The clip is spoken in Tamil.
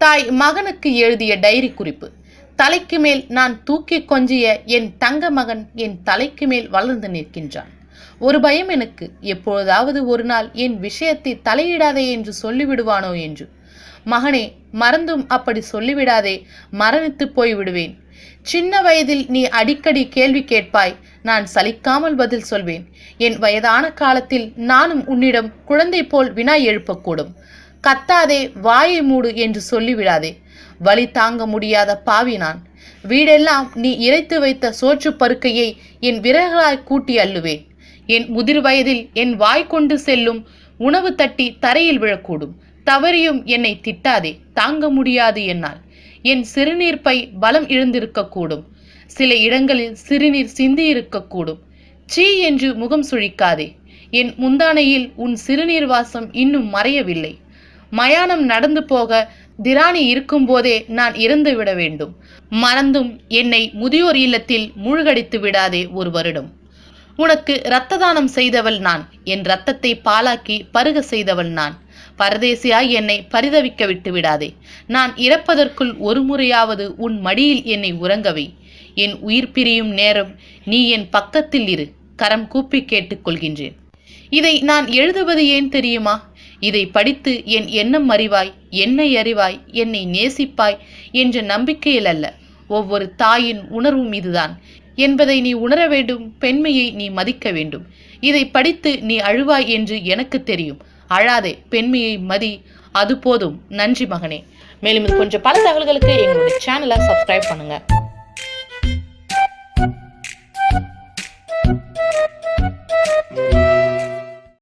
தாய் மகனுக்கு எழுதிய டைரி குறிப்பு. தலைக்கு மேல் நான் தூக்கி கொஞ்சிய என் தங்க மகன் என் தலைக்கு மேல் வளர்ந்து நிற்கின்றான். ஒரு பயம் எனக்கு எப்பொழுதாவது ஒரு நாள் என் விஷயத்தை தலையிடாதே என்று சொல்லிவிடுவானோ என்று. மகனே மறந்தும் அப்படி சொல்லிவிடாதே மரணித்து போய் விடுவேன் சின்ன வயதில் நீ அடிக்கடி கேள்வி கேட்பாய் நான் சலிக்காமல் பதில் சொல்வேன். என் வயதான காலத்தில் நானும் உன்னிடம் குழந்தை போல் வினா எழுப்பக்கூடும். கத்தாதே வாயை மூடு என்று சொல்லிவிடாதே. வலி தாங்க முடியாத பாவி நான். வீடெல்லாம் நீ இறைத்து வைத்த சோற்று பருக்கையை என் விரல்களாய் கூட்டி அள்ளுவேன் என் முதிர் வயதில் என் வாய் கொண்டு செல்லும் உணவு தட்டி தரையில் விழக்கூடும். தவறியும் என்னை திட்டாதே தாங்க முடியாது என்னால். என் சிறுநீர் பை பலம் இழந்திருக்கக்கூடும். சில இடங்களில் சிறுநீர் சிந்தி இருக்கக்கூடும். சீ என்று முகம் சுழிக்காதே. என் முந்தானையில் உன் சிறுநீர் வாசம் இன்னும் மறையவில்லை. மயானம் நடந்து போக திராணி இருக்கும்போதே நான் இறந்து விட வேண்டும். மறந்தும் என்னை முதியோர் இல்லத்தில் மூழ்கடித்து விடாதே ஒரு வருடம். உனக்கு இரத்த தானம் செய்தவள் நான். என் இரத்தத்தை பாலாக்கி பருக செய்தவள் நான். பரதேசியாய் என்னை பரிதவிக்க விட்டு விடாதே. நான் இறப்பதற்குள் ஒரு முறையாவது உன் மடியில் என்னை உறங்கவை. என் உயிர் பிரியும் நேரம் நீ என் பக்கத்தில் இரு. கரம் கூப்பி கேட்டுக்கொள்கின்றேன் இதை நான் எழுதுவது ஏன் தெரியுமா? இதை படித்து என் எண்ணம் அறிவாய் என்னை அறிவாய் என்னை நேசிப்பாய் என்ற நம்பிக்கையில் அல்ல. ஒவ்வொரு தாயின் உணர்வும் இதுதான். என்பதை நீ உணர வேண்டும் பெண்மையை நீ மதிக்க வேண்டும். இதை படித்து நீ அழுவாய் என்று எனக்கு தெரியும். அழாதே பெண்மையை மதி அது போதும். நன்றி மகனே. மேலும் இது கொஞ்சம் பல தகவல்களுக்கு எங்களுடைய சேனலை சப்ஸ்கிரைப் பண்ணுங்க.